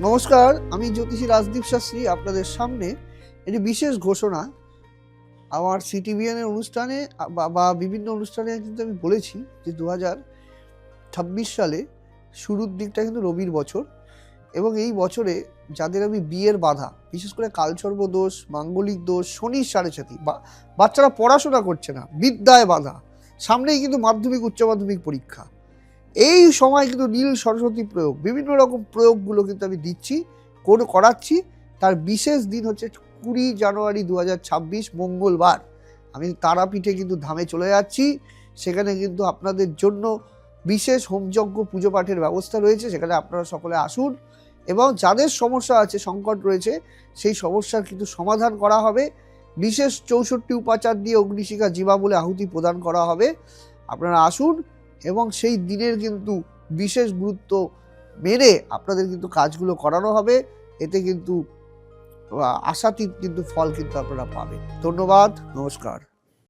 নমস্কার, আমি জ্যোতিষী রাজদীপ শাস্ত্রী আপনাদের সামনে একটি বিশেষ ঘোষণা। আমার সিটিভিএন এর অনুষ্ঠানে বা- বিভিন্ন অনুষ্ঠানে কিন্তু আমি বলেছি যে দু ছাব্বিশ সালে শুরুর দিকটা কিন্তু রবির বছর এবং এই বছরে যাদের আমি বিয়ের বাধা, বিশেষ করে কালসর্প দোষ, মাঙ্গলিক দোষ, শনির সাড়ে সাথী, বা, বাচ্চারা পড়াশোনা করছে না, বিদ্যায় বাধা, সামনেই কিন্তু মাধ্যমিক উচ্চ মাধ্যমিক পরীক্ষা। এই সময় কিন্তু নীল সরস্বতী প্রয়োগ, বিভিন্ন রকম প্রয়োগগুলো কিন্তু আমি দিচ্ছি, কোন, করাচ্ছি। তার বিশেষ দিন হচ্ছে কুড়ি জানুয়ারি দু হাজার ছাব্বিশ, মঙ্গলবার। আমি তারাপীঠে কিন্তু ধামে চলে যাচ্ছি। সেখানে কিন্তু আপনাদের জন্য বিশেষ হোমযজ্ঞ পুজো পাঠের ব্যবস্থা রয়েছে, সেখানে আপনারা সকলে আসুন। এবং যাদের সমস্যা আছে, সংকট রয়েছে, সেই সমস্যার কিন্তু সমাধান করা হবে। বিশেষ চৌষট্টি উপাচার দিয়ে অগ্নিশিখা জীবা বলে আহুতি প্রদান করা হবে। আপনারা আসুন এবং সেই দিনের কিন্তু বিশেষ গুরুত্ব মেনে আপনাদের কিন্তু কাজগুলো করানো হবে। এতে কিন্তু আশাতীত কিন্তু ফল কিন্তু আপনারা পাবেন। ধন্যবাদ, নমস্কার।